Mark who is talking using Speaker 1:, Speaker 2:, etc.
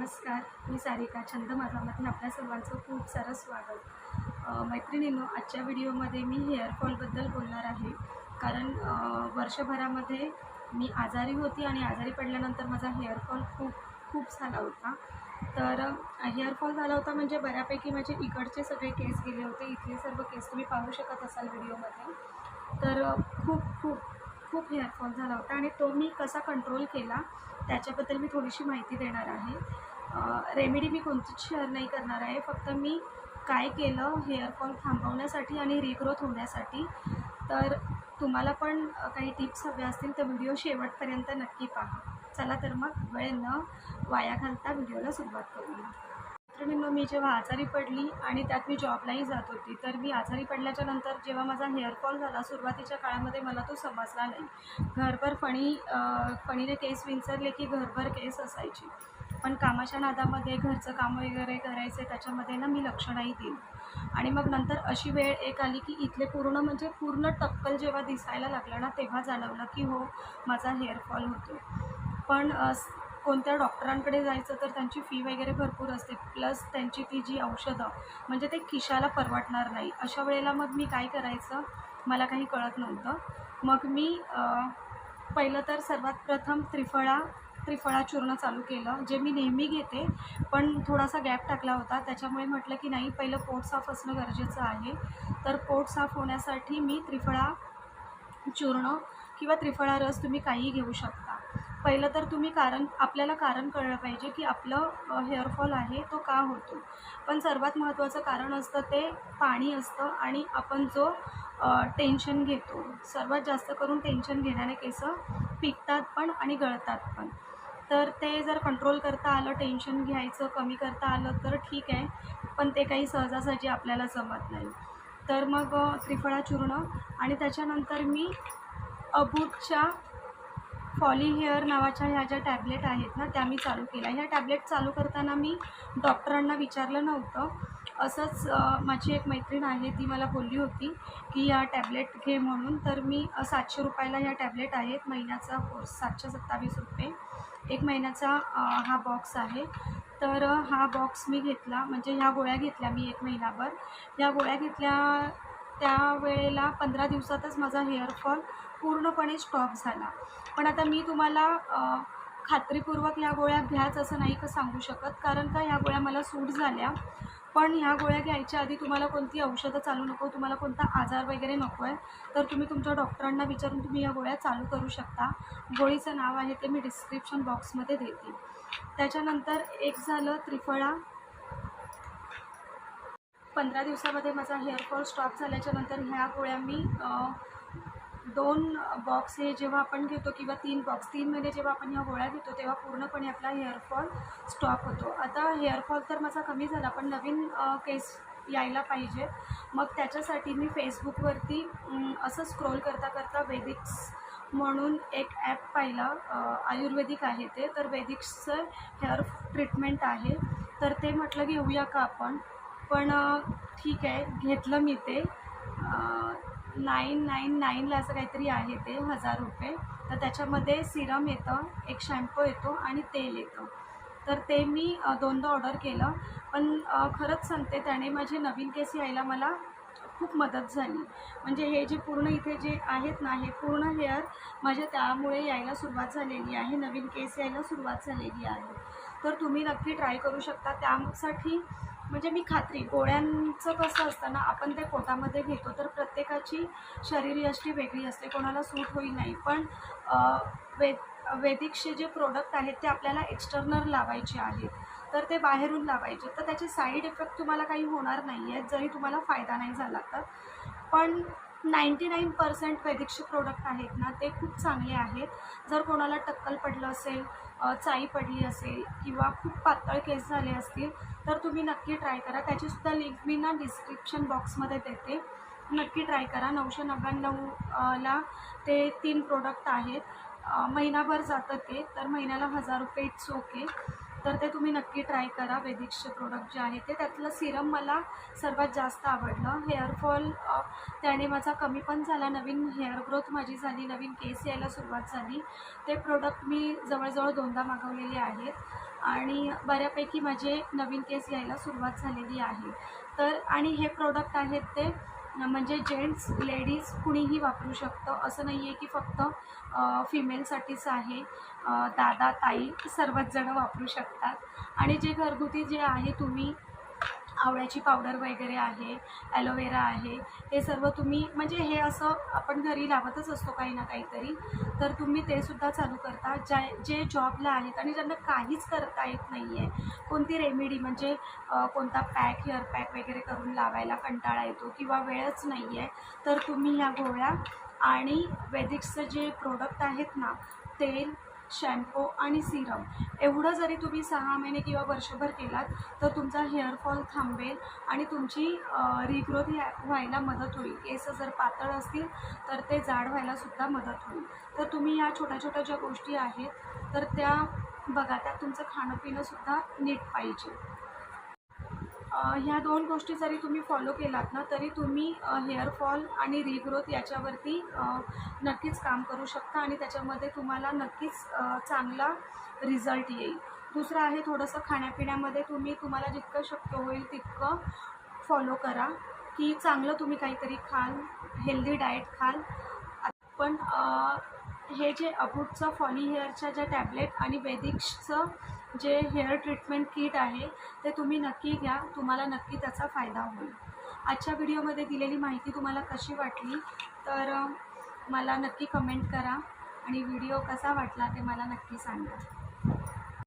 Speaker 1: नमस्कार मी सारिका छंद माझामध्ये आपल्या सर्वांचं खूप सारं स्वागत. मैत्रिणींनो आजच्या व्हिडिओमध्ये मी हेअरफॉलबद्दल बोलणार आहे. कारण वर्षभरामध्ये मी आजारी होती आणि आजारी पडल्यानंतर माझा हेअरफॉल खूप खूप झाला होता. तर हेअरफॉल झाला होता म्हणजे बऱ्यापैकी माझे इकडचे सगळे केस गेले होते. इथले सर्व केस तुम्ही पाहू शकत असाल व्हिडिओमध्ये. तर खूप खूप खूप हेअरफॉल झाला होता आणि तो मी कसा कंट्रोल केला त्याच्याबद्दल मी थोडीशी माहिती देणार आहे. रेमेडी मी कोणतीच शेअर नाही करणार आहे. फक्त मी काय केलं हेअरफॉल थांबवण्यासाठी आणि रिग्रोथ होण्यासाठी. तर तुम्हाला पण काही टिप्स हव्या असतील तर व्हिडिओ शेवटपर्यंत नक्की पहा. चला तर मग वेळ न वाया घालता व्हिडिओला सुरुवात करूया. मित्रांनो मी जेव्हा आजारी पडली आणि त्यात मी जॉबलाही जात होती तर मी आजारी पडल्याच्या नंतर जेव्हा माझा हेअरफॉल झाला सुरुवातीच्या काळामध्ये मला तो समजला नाही. घरभर फणी फणीने केस विंचरले की घरभर केस असायचे. पण कामाच्या नादामध्ये घरचं काम वगैरे करायचे त्याच्यामध्ये ना मी लक्ष नाही दिलं आणि मग नंतर अशी वेळ एक आली की इथले पूर्ण म्हणजे पूर्ण टक्कल जेव्हा दिसायला लागलं ना तेव्हा जाणवलं की हो माझा हेअरफॉल होतो पण कोणत्या डॉक्टरांकडे जायचं तर त्यांची फी वगैरे भरपूर असते. प्लस त्यांची ती जी औषधं म्हणजे ते खिशाला परवडणार नाही. अशा वेळेला मग मी काय करायचं? मला काही कळत नव्हतं. मग मी पहिलं तर सर्वात प्रथम त्रिफळा त्रिफळा चूर्ण चालू केलं जे मी नेहमी घेते पण थोडासा गॅप टाकला होता. त्याच्यामुळे म्हटलं की नाही पहिलं पोट साफ असणं गरजेचं आहे. तर पोट साफ होण्यासाठी मी त्रिफळा चूर्ण किंवा त्रिफळा रस तुम्ही काहीही घेऊ शकता. पहिलं तर तुम्ही कारण आपल्याला कारण कळलं पाहिजे की आपलं हेअरफॉल आहे तो का होतो? पण सर्वात महत्त्वाचं कारण असतं ते पाणी असतं आणि आपण जो टेन्शन घेतो. सर्वात जास्त करून टेन्शन घेण्याने केसं पिकतात पण आणि गळतात पण. तर ते जर कंट्रोल करता आलं टेन्शन घ्यायचं कमी करता आलं तर ठीक आहे. पण ते काही सहजासहजी आपल्याला जमत नाही. तर मग त्रिफळा चूर्ण आणि त्याच्यानंतर मी अबूटच्या फॉली हेअर नावाच्या ह्या ज्या टॅबलेट आहेत ना त्या मी चालू केल्या. ह्या टॅबलेट चालू करताना मी डॉक्टरांना विचारलं नव्हतं. असंच माझी एक मैत्रीण आहे ती मला बोलली होती की या टॅबलेट घे म्हणून. तर मी सातशे रुपयाला ह्या टॅबलेट आहेत महिन्याचा कोर्स सातशे सत्तावीस रुपये. एक महिन्याचा हा बॉक्स आहे. तर हा बॉक्स मी घेतला म्हणजे ह्या गोळ्या घेतल्या मी एक महिनाभर. ह्या गोळ्या घेतल्या त्यावेळेला पंधरा दिवसातच माझा हेअरफॉल पूर्णपणे स्टॉप झाला. पण आता मी तुम्हाला खात्रीपूर्वक ह्या गोळ्या घ्याच असं नाही का सांगू शकत. कारण का ह्या गोळ्या मला सूट झाल्या. पण ह्या गोळ्या घ्यायच्या आधी तुम्हाला कोणती औषधं चालू नको तुम्हाला कोणता आजार वगैरे नको आहे तर तुम्ही तुमच्या डॉक्टरांना विचारून तुम्ही या गोळ्या चालू करू शकता. गोळीचं नाव आहे ते मी डिस्क्रिप्शन बॉक्समध्ये देते. त्याच्यानंतर एक झालं त्रिफळा. पंधरा दिवसामध्ये माझा हेअरफॉल स्टॉप झाल्याच्यानंतर ह्या गोळ्या मी दोन बॉक्स हे जेव्हा आपण घेतो किंवा तीन बॉक्स तीन महिने जेव्हा आपण ह्या गोळ्या घेतो तेव्हा पूर्णपणे आपला हेअरफॉल स्टॉप होतो. आता हेअरफॉल तर माझा कमी झाला पण नवीन केस यायला पाहिजे. मग त्याच्यासाठी मी फेसबुकवरती असं स्क्रोल करता करता वेदिक्स म्हणून एक ॲप पाहिला आयुर्वेदिक आहे ते. तर वेदिक्सचं हेअर ट्रीटमेंट आहे. तर ते म्हटलं घेऊया का आपण? पण ठीक आहे घेतलं मी ते. नाईन नाईन नाईनला असं काहीतरी आहे ते हजार रुपये. तर त्याच्यामध्ये सिरम येतं एक शॅम्पू येतो आणि तेल येतं. तर ते मी दोनदा ऑर्डर केलं. पण खरंच सांगते त्याने माझे नवीन केस यायला मला खूप मदत झाली. म्हणजे हे जे पूर्ण इथे जे आहेत ना हे पूर्ण हेअर माझ्या त्यामुळे यायला सुरुवात झालेली आहे. नवीन केस यायला सुरुवात झालेली आहे. तर तुम्ही नक्की ट्राय करू शकता. त्यासाठी म्हणजे मी खात्री गोळ्यांचं कसं असतं ना आपण ते पोटामध्ये घेतो तर प्रत्येकाची शरीरयष्टी वेगळी असते कोणाला सूट होईल नाही. पण वे वेदिकचे जे प्रोडक्ट आहेत ते आपल्याला एक्स्टर्नल लावायचे आहेत. तर ते बाहेरून लावायचे. तर त्याचे साईड इफेक्ट तुम्हाला काही होणार नाही आहेत जरी तुम्हाला फायदा नाही झाला तर. पण नाईंटी नाईन पर्सेंट वैदिकचे प्रोडक्ट आहेत ना ते खूप चांगले आहेत. जर कोणाला टक्कल पडलं असेल चाई पडली असेल किंवा खूप पातळ केस झाले असतील तर तुम्ही नक्की ट्राय करा. त्याचीसुद्धा लिंक मी ना डिस्क्रिप्शन बॉक्समध्ये देते. नक्की ट्राय करा. नऊशे नव्याण्णवला ते तीन प्रोडक्ट आहेत. महिनाभर जातं ते तर महिन्याला हजार रुपये इट्स ओके तर ते तुम्ही नक्की ट्राय करा. वेदिक्सचे प्रोडक्ट जे आहे ते. त्यातलं सिरम मला सर्वात जास्त आवडलं. हेअरफॉल त्याने माझा कमी पण झाला. नवीन हेअर ग्रोथ माझी झाली. नवीन केस यायला सुरुवात झाली. ते प्रोडक्ट मी जवळजवळ दोनदा मागवलेले आहेत. आणि बऱ्यापैकी माझे नवीन केस यायला सुरुवात झालेली आहे. तर आणि हे प्रोडक्ट आहेत ते म्हणजे जेंट्स लेडीज कुणीही वापरू शकतं. असं नाही आहे की फक्त फिमेलसाठीच आहे. दादा ताई सर्वच जणं वापरू शकतात. आणि जे घरगुती जे आहे तुम्ही आवळ्याची पावडर वगैरे आहे ॲलोवेरा आहे हे सर्व तुम्ही म्हणजे हे असं आपण घरी लावतच असतो काही ना काहीतरी तर तुम्ही ते सुद्धा चालू करता. ज्या जे जॉबला आहेत आणि ज्यांना काहीच करता येत नाही आहे कोणती रेमेडी म्हणजे कोणता पॅक हेअर पॅक वगैरे करून लावायला कंटाळा येतो किंवा वेळच नाही आहे तर तुम्ही ह्या गोळ्या आणि वेदिक्सचं जे प्रोडक्ट आहेत ना तेल शॅम्पू आणि सिरम. एवढं जरी तुम्ही सहा महिने किंवा वर्षभर केलात तर तुमचा हेअरफॉल थांबेल आणि तुमची रिग्रोथ व्हायला मदत होईल. केस जर पातळ असतील तर ते जाड व्हायलासुद्धा मदत होईल. तर तुम्ही या छोट्या छोट्या ज्या गोष्टी आहेत तर त्या बघा त्यात तुमचं खाणं पिणंसुद्धा नीट पाहिजे. ह्या दोन गोष्टी जरी तुम्ही फॉलो केलात ना तरी तुम्ही हेअरफॉल आणि रिग्रोथ याच्यावरती नक्कीच काम करू शकता आणि त्याच्यामध्ये तुम्हाला नक्कीच चांगला रिझल्ट येईल. दुसरं आहे थोडंसं खाण्यापिण्यामध्ये तुम्ही तुम्हाला जितकं शक्य होईल तितकं फॉलो करा की चांगलं तुम्ही काहीतरी खाल हेल्दी डाएट खाल. पण हे जे अबूटचं फॉली हेअरच्या ज्या टॅबलेट आणि वेदिक्सचं जे हेअर ट्रीटमेंट किट आहे ते तुम्ही नक्की घ्या. तुम्हाला नक्की त्याचा फायदा होईल. आजच्या व्हिडिओमध्ये दिलेली माहिती तुम्हाला कशी वाटली तर मला नक्की कमेंट करा. आणि व्हिडिओ कसा वाटला ते मला नक्की सांगा.